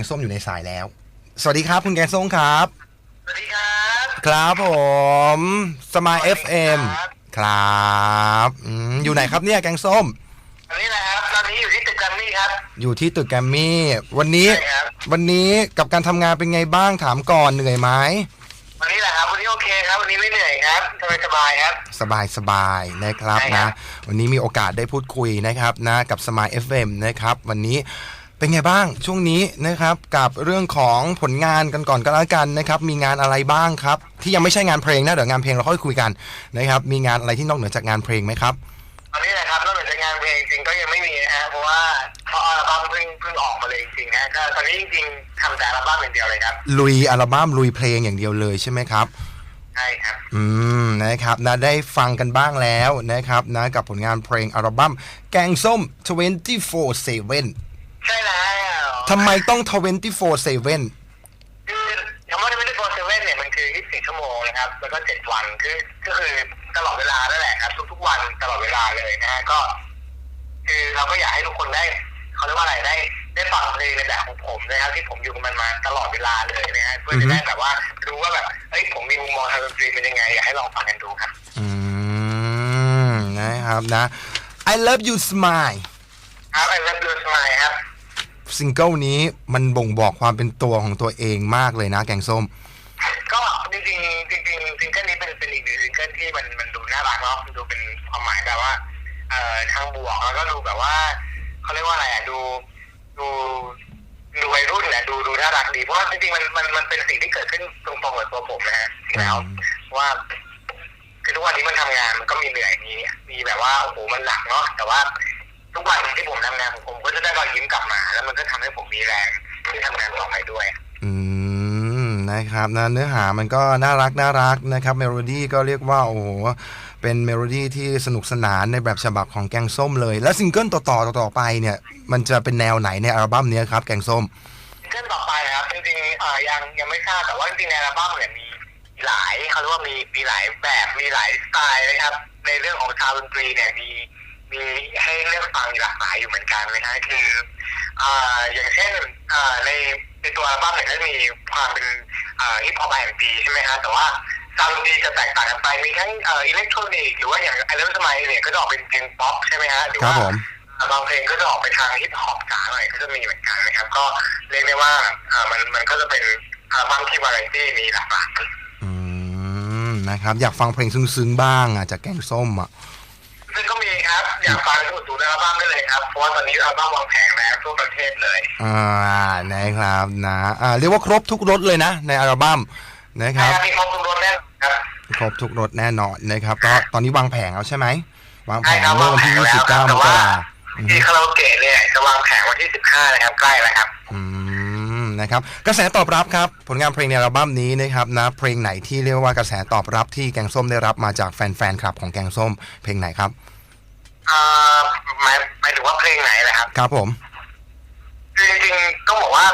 งส้มอยู่ในสายแล้ว สวัสดีครับ คุณแกงส้มครับ สวัสดีครับ ครับผม สมาย FM ครับครับอืมอยู่ไหนครับเนี่ยแกงส้มอันนี้นะครับตอนนี้อยู่ที่ตึกแกรมมี่ครับ อยู่ที่ตึกแกรมมี่ วันนี้ ใช่ครับ วันนี้กับการทำงานเป็นไงบ้างถามก่อนเหนื่อยไหมวันนี้แหละครับวันนี้โอเคครับวันนี้ไม่เหนื่อยครับสบายสบายๆครับ สบายสบายๆนะครับใช่ครันะ บ วันนี้มีโอกาสได้พูดคุยนะครับนะกับสมาย FM นะครับ วันนี้ เป็นไงบ้างช่วงนี้นะครับกับเรื่องของผลงานกันก่อนก็แล้วกันนะครับมีงานอะไรบ้างครับ ที่ยังไม่ใช่งานเพลงนะเดี๋ยวงานเพลงเราค่อยคุยกันนะครับมีงานอะไรที่นอกเหนือจากงานเพลงไหมครับตอนนี้แหละครับนอกจากงานเพลงจริงๆก็ยังไม่มีนะฮะเพราะว่าเพราะอัลบั้มเพิ่งเพิ่งออกมาเลยจริงๆนะก็ตอนนี้จริงๆทำแต่อัลบั้มอย่างเดียวเลยครับลุยอัลบั้มลุยเพลงอย่างเดียวเลยใช่ไหมครับใช่ครับ อืม นะครับนะได้ฟังกันบ้างแล้วนะครับนะกับผลงานเพลงอัลบั้มแกงส้ม 24/7 ใช่แล้วทำไมต้อง 24/7 คือคำว่าที่ไม่ได้โฟร์เซเว่นเนี่ยมันคือ 24 ชั่วโมงนะครับ แล้วก็ 7 วันคือก็คือตลอดเวลานั่นแหละครับ ทุกๆวันตลอดเวลาเลยนะฮะก็ คือเราก็อยากให้ทุกคนได้เขาเรียกว่าอะไรได้ได้ฟังเพลงในแบบของผมนะครับที่ผมอยู่กับมันมาตลอดเวลาเลยนะฮะเพื่อจะได้แบบว่ารู้ว่าแบบเฮ้ยผมมีมุมมองทางดนตรีเป็นยังไงอยากให้ลองฟังกันดูครับ อืมนะครับนะ I love you smile ครับไอ้เลิฟดูสมัยครับ ซิงเกิลนี้มันบ่งบอกความเป็นตัวของตัวเองมากเลยนะ แกงส้ม ก็จริงๆจริงๆซิงเกิลนี้เป็นเป็นอีกหนึ่งซิงเกิลที่มันมันดูน่ารักเนาะมันดูเป็นความหมายแบบว่าเอ่อทางบวกแล้วก็ดูแบบว่าเขาเรียกว่าอะไรอะดูดูดูวัยรุ่นนะดูดูน่ารักดีเพราะว่าจริงๆมันมันมันเป็นสิ่งที่เกิดขึ้นตรงๆกับตัวผมนะฮะจริงแล้วอืมว่าคือทุกวันนี้มันทำงานมันก็มีเหนื่อยมีมีแบบว่าโอ้โหมันหนักเนาะแต่ว่า ทุกวันที่ผมทำงานของผมก็จะได้รอยยิ้มกลับมา แล้วมันก็ทำให้ผมมีแรงที่ทำงานต่อไปด้วยอืมนะครับนะเนื้อหามันก็น่ารักน่ารักนะครับเมโลดี้ก็เรียกว่าโอ้โหเป็นเมโลดี้ที่สนุกสนานในแบบฉบับของแกงส้มเลย แล้วซิงเกิลต่อๆต่อๆไปเนี่ย มันจะเป็นแนวไหนในอัลบั้มเนี้ยครับ แกงส้มซิงเกิลต่อไปนะครับจริงๆเอ่อยังยังไม่ทราบแต่ว่าจริงๆในอัลบั้มเนี่ยมีหลายเขาเรียกว่ามีมีหลายแบบมีหลายสไตล์นะครับ ในเรื่องของชาวดนตรีเนี่ยมี มีให้เลือกฟังหลากหลายอยู่เหมือนกันนะฮะคืออ่าอย่างเช่นอ่าในในตัวอัลบั้มเนี่ยก็จะมีความเป็นอ่าฮิปฮอปแอนด์บีใช่ไหมฮะแต่ว่าซาวด์ดนตรีจะแตกต่างกันไปมีทั้งเอ่ออิเล็กทรอนิกส์หรือว่าอย่างไอเลิฟสมัยเนี่ยก็จะออกเป็นเพลงป๊อปใช่ไหมฮะหรือครับว่าผมบางเพลงก็จะออกไปทางฮิปฮอปจ๋าหน่อยก็จะมีเหมือนกันนะครับ ก็เรียกได้ว่าอ่ามันมันก็จะเป็นอัลบั้มที่วาไรตี้มีหลากหลายอืมนะครับ อยากฟังเพลงซึ้งๆบ้างอะจากแกงส้มอะซึ่งก็มี ครับ อยากฟังก็อุดหนุนอัลบั้มได้เลยครับ เพราะว่าตอนนี้อัลบั้มวางแผงแล้วทั่วประเทศเลย อ่านะครับนะอ่าเรียกว่าครบทุกรสเลยนะ ในอัลบั้มนะครับมีครบทุกรสแน่นอนครับครบทุกรสแน่นอนนะครับก็ตอนนี้วางแผงแล้วใช่ไหมวางแผใช่งครับเมื่อวันที่วางแผงแล้ว29มแต่กว่าราอืมที่คาราโอเกะเนี่ยจะวางแผงวันที่ 15 นะครับ ใกล้แล้วครับ อืมนะครับกระแสตอบรับครับ ผลงานเพลงในอัลบั้มนี้นะครับนะเพลงไหนที่เรียกว่ากระแสตอบรับที่แกงส้มได้รับมาจากแฟนๆคลับของแกงส้มเพลงไหนครับ อ่าหมายหมายถึงว่าเพลงไหนแหละครับ ครับผม คือจริงๆต้องบอกว่า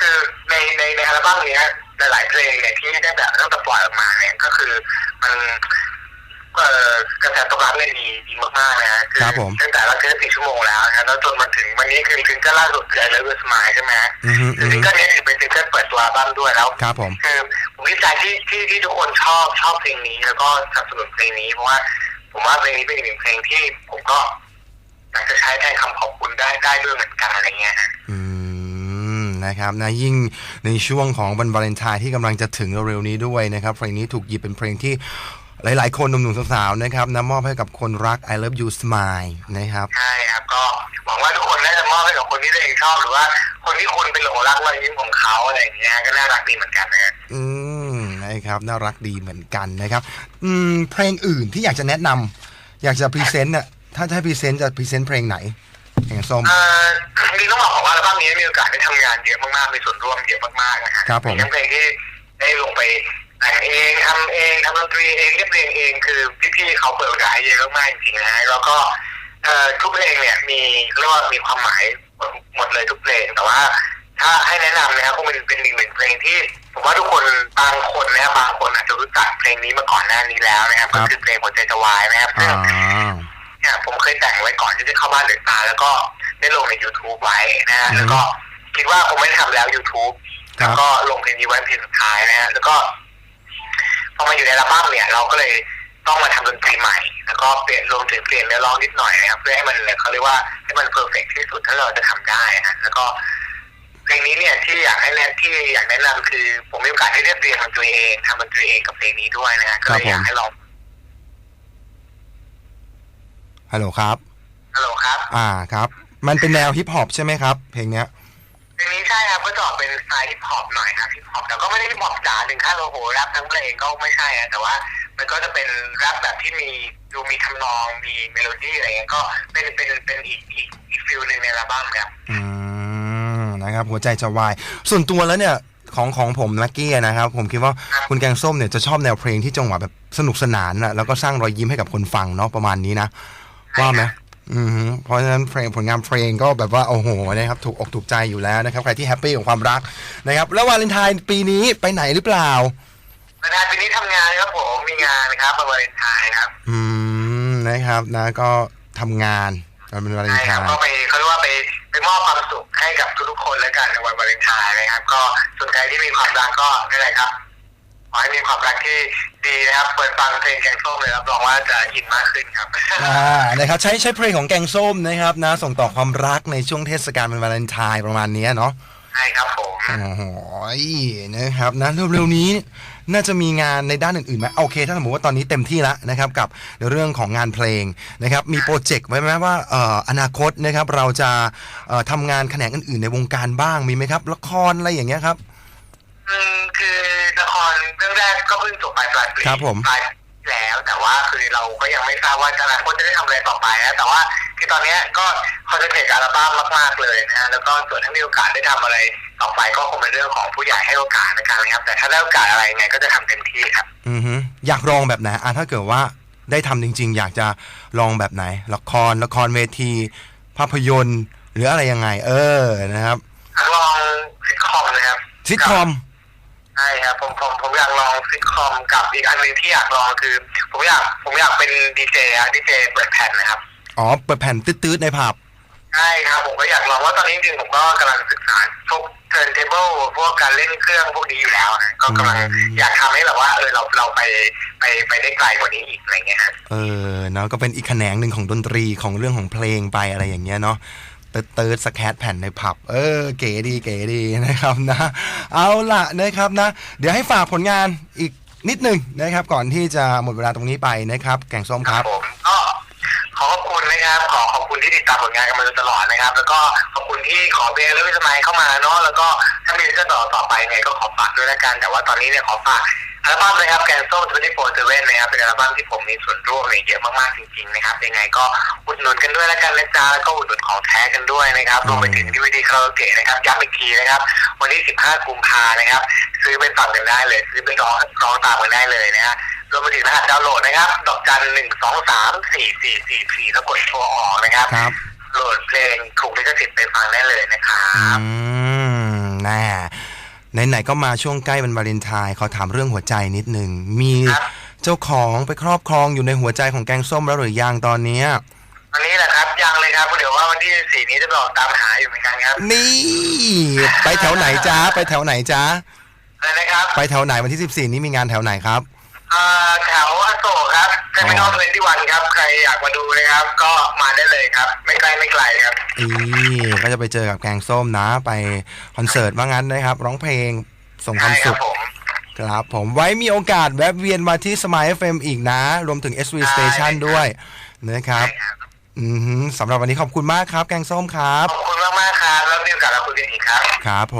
คือในในในอัลบั้มเนี้ยหลายๆเพลงเนี่ยที่ได้แบบตั้งแต่ปล่อยออกมาเนี่ยก็คือมันเอ่อกระแสตอบรับเนี่ยดีดีมากๆนะฮะอครับผม ตั้งแต่เราเทสสี่ชั่วโมงแล้วนะแล้วจนมาถึงวันนี้คือซิงเกิลล่าสุดคือ I Love You Smile ใช่ไหมฮะอือฮึคืออือซิฮึงเกิลนี้ถือเป็นซิงเกิลเปิดตัวอัลบั้มด้วยแล้ว ครับผม คือผมดีใจที่ที่ที่ทุกคนชอบชอบเพลงนี้ แล้วก็สนับสนุนเพลงนี้เพราะว่า ผมว่าเพลงนี้เป็นอีกหนึ่งเพลงที่ผมก็อยากจะใช้แทนคำขอบคุณได้ได้ด้วยเหมือนกันอะไรเงี้ยฮะอืมนะครับนะยิ่งในช่วงของวันวาเลนไทน์ที่กำลังจะถึงเร็วๆนี้ด้วยนะครับเพลงนี้ถูกหยิบเป็นเพลงที่ หลาย ๆ คนหนุ่มๆสาวๆนะครับนะมอบให้กับคนรัก I love you smile นะครับ ใช่ครับก็หวังว่าทุกคนน่าจะมอบให้กับคนที่ตัวเองชอบหรือว่าคนที่คุณเป็นหลงรักรอยยิ้มของเขาอะไรอย่างเงี้ยก็น่ารักดีเหมือนกันนะฮะอืมนะครับน่ารักดีเหมือนกันนะครับ อืมเพลงอื่นที่อยากจะแนะนำอยากจะพรีเซนต์เนี่ยถ้าจะให้พรีเซนต์จะพรีเซนต์เพลงไหนเพลงส้ม เอ่อจริงๆต้องบอกก่อนว่าอัลบั้มนี้มีโอกาสได้ทำงานเยอะมากๆมีส่วนร่วมเยอะมากๆนะฮะครับผมทั้งเพลงที่ได้ลงไป แต่งเองทำเองทำดนตรีเองเรียบเรียงเองคือพี่ๆเขาเปิดโอกาสให้เยอะมากจริงๆนะฮะแล้วก็เอ่อทุกเพลงเนี่ยมีเรียกว่ามีความหมายหมดหมดเลยทุกเพลงแต่ว่า ถ้าให้แนะนำนะครับคงเป็นเป็นอีกหนึ่งเพลงที่ผมว่าทุกคนบางคนนะครับบางคนอาจจะรู้จักเพลงนี้มาก่อนหน้านี้แล้วนะครับครัก็บคือเพลงหัวใจจะวายนะครับซึ่อ่างเนี่ยผมเคยแต่งไว้ก่อนที่จะเข้าบ้านหรือตาแล้วก็ได้ลงใน YouTube ไว้นะฮะอืมแล้วก็คิดว่าคงไม่ได้ทำแล้ว YouTube ครัแล้บวก็ลงเพลงนี้ไว้เป็นเพลงสุดท้ายนะฮะแล้วก็ พอมาอยู่ในอัลบั้มเนี่ยเราก็เลยต้องมาทำดนตรีใหม่ แล้วก็เปลี่ยนรวมถึงเปลี่ยนเนื้อร้องนิดหน่อยนะครับเพื่อให้มันเขาเรียกว่าให้มันเพอร์เฟกที่สุดถ้าเราจะทำได้ฮะแล้วก็เพลงนี้เนี่ยที่อยากให้แนะที่อยากแนะนำคือ ผมมีโอกาสได้เรียบเรียงดนตรีเองทำดนตรีเองกับเพลงนี้ด้วยนะฮะก็เลยอยากให้ลองฮัลโหลครับฮัลโหลครับ อ่าครับ มันเป็นแนวฮิปฮอปใช่ไหมครับ เพลงเนี้ย เพลงนี้ใช่ครับก็จะออกเป็นสไตล์ฮิปฮอปหน่อยครับฮิปฮอปแต่ก็ไม่ได้ฮิปฮอปจ๋าถึงขั้นโอ้โหแรปทั้งเพลงก็ไม่ใช่อะแต่ว่า มันก็จะเป็นแรปแบบที่มีดูมีทำนองมีเมโลดี้อะไรเงี้ยก็เป็นเป็นเป็นอีกอีกอีกฟิลหนึ่งในอัลบั้มครับอืมนะครับ หัวใจจะวาย ส่วนตัวแล้วเนี่ยของของผมลักกี้นะครับ ผมคิดว่าคุณแกงส้มเนี่ยจะชอบแนวเพลงที่จังหวะแบบสนุกสนานนะแล้วก็สร้างรอยยิ้มให้กับคนฟังเนาะประมาณนี้นะว่าไหมอือฮึ เพราะฉะนั้นเพลงผลงานเพลงก็แบบว่าโอ้โหนะครับถูกอกถูกใจอยู่แล้วนะครับใครที่แฮปปี้กับความรักนะครับแล้ววาเลนไทน์ปีนี้ไปไหนหรือเปล่าวันนี้ปีนี้ทำงานครับผมมีงานครับวันวาเลนไทน์ครับ อืมนะครับนะก็ทำงานวันเป็นวาเลนใช่ไทครับน์ก็ไปเขาเรียกว่าไปไปมอบความสุขให้กับทุกๆคนแล้วกันในวันวาเลนไทน์นะครับ ก็ส่วนใครที่มีความรักก็นี่แหละครับ ขอให้มีความรักที่ดีนะครับเปิดฟังเพลงแกงส้มเลยรับรองว่าจะอินมากขึ้นครับ อ่านะครับใช้ใช้เพลงของแกงส้มนะครับนะส่งต่อความรักในช่วงเทศกาลเป็นวาเลนไทน์ประมาณเนี้ยเนาะใช่ครับผมโอ้โหนะครับนะเร็วๆนี้น่าจะมีงานในด้านอื่นๆไหมโอเค ถ้าสมมติว่าตอนนี้เต็มที่แล้วนะครับกับเรื่องของงานเพลงนะครับมีโปรเจกต์ไว้ไหมว่าเอ่ออนาคตนะครับเราจะเอ่อทำงานแขนงอื่นๆ ในวงการบ้างมีไหมครับ ละครอะไรอย่างเงี้ยครับ อืมคือละครเรื่อง แรกก็เพิ่งจบไปปลายปีครับผม ปลายปีแล้ว แต่ว่าคือเราก็ยังไม่ทราบว่าอนาคตจะได้ทำอะไรต่อไปนะแต่ว่าคือตอนเนี้ยก็คอนเซนเทรตกับอัลบั้มมากๆเลยนะฮะแล้วก็ส่วนถ้ามีโอกาสได้ทำอะไรต่อไปก็คงเป็นเรื่องของผู้ใหญ่ให้โอกาสนะครับ แต่ถ้าได้โอกาสอะไรยังไงก็จะทำเต็มที่ครับ อือฮึอยากลองแบบไหนอะถ้าเกิดว่าได้ทำจริง ๆ อยากจะลองแบบไหน ละครละครเวที ภาพยนตร์ หรืออะไรยังไง เออนะครับ ลองซิทคอมนะครับซิทคอม ใช่ครับผมผมผมอยากลองซิทคอมกับอีกอันหนึ่งที่อยากลองคือ ผมอยากผมอยากเป็นดีเจอะดีเจเปิดแผ่นนะครับอ๋อเปิดแผ่นตืดๆในผับใช่ครับผมก็อยากลองว่าตอนนี้จริงๆผมก็กำลังศึกษาพวกเทิร์นเทเบิลพวกการเล่นเครื่องพวกนี้อยู่แล้วนะก็กำลังอืมอยากทำให้แบบว่าเออเราเราไปไปไปได้ไกลกว่านี้อีกอะไรเงี้ยฮะเออเนาะก็เป็นอีกแขนงหนึ่งของดนตรีของเรื่องของเพลงไปอะไรอย่างเงี้ยเนาะ เติร์ดสแคตแผ่นในผับ เออ เก๋ดีเก๋ดีนะครับนะ เอาล่ะนะครับนะ เดี๋ยวให้ฝากผลงานอีกนิดหนึ่งนะครับ ก่อนที่จะหมดเวลาตรงนี้ไปนะครับ แกงส้มครับ ผมก็ขอขอบคุณนะครับ ขอขอบคุณที่ติดตามผลงานกันมาโดยตลอดนะครับ แล้วก็ขอบคุณที่ขอเพลแล้ววิสมัยเข้ามาเนาะแล้วก็ถ้ามีเรื่องต่อต่อไปเนี่ยก็ขอฝากด้วยละกันแต่ว่าตอนนี้เนี่ยขอฝาก อัลบั้มนะครับแกนส้ม24 7นะครับเป็นอัลบั้มที่ผมมีส่วนร่วมเนี่ยเยอะมากๆจริงๆนะครับยังไงก็อุดหนุนกันด้วยละกันนะจ๊ะแล้วก็อุดหนุนของแท้กันด้วยนะครับรวมไปถึงดีวีดีคาราโอเกะนะครับย้ำอีกทีนะครับ วันที่ 15 กุมภานะครับ ซื้อไปฟังกันได้เลย ซื้อไปร้องร้องตามกันได้เลยนะฮะรวมไปถึงรหัสดาวน์โหลดนะครับ ดอกจันหนึ่งสองสามสี่สี่สี่สี่แล้วกดโทรออกนะครับครับโหลดเพลงถูกลิขสิทธิ์ไปฟังได้เลยนะครับอืมแน่ ไหนๆก็มาช่วงใกล้วันวาเลนไทน์ขอถามเรื่องหัวใจนิดหนึ่งมีครับเจ้าของไปครอบครองอยู่ในหัวใจของแกงส้มแล้วหรือยังตอนเนี้ยวันนี้แหละครับยังเลยครับเดี๋ยวว่าวันที่สี่นี้จะไปออกตามหาอยู่เหมือนกันครับนี่ ไปแถวไหนจ้าไปแถวไหนจ้าอะไรนะครับ ไปแถวไหนวันที่14นี้มีงานแถวไหนครับ อ่าแถวอโศกครับแคปิตอลเทนที่วันครับ ใครอยากมาดูนะครับ ก็มาได้เลยครับ ไม่ไกลไม่ไกลครับ อีก็จะไปเจอกับแกงส้มนะ ไปคอนเสิร์ตว่างั้นนะครับ ร้องเพลงส่งความใช่คสุรับขผมครับผมไว้มีโอกาสแวะเวียนมาที่ Smile FM อีกนะ รวมถึง SV Station ด้วยนะครับใช่ครับอือหือสำหรับวันนี้ขอบคุณมากครับ แกงส้มครับ ขอบคุณมากๆครับ แล้วมีโอกาสเราคุยกันอีกครับ ครับผ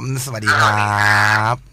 ม สวัสดีครับ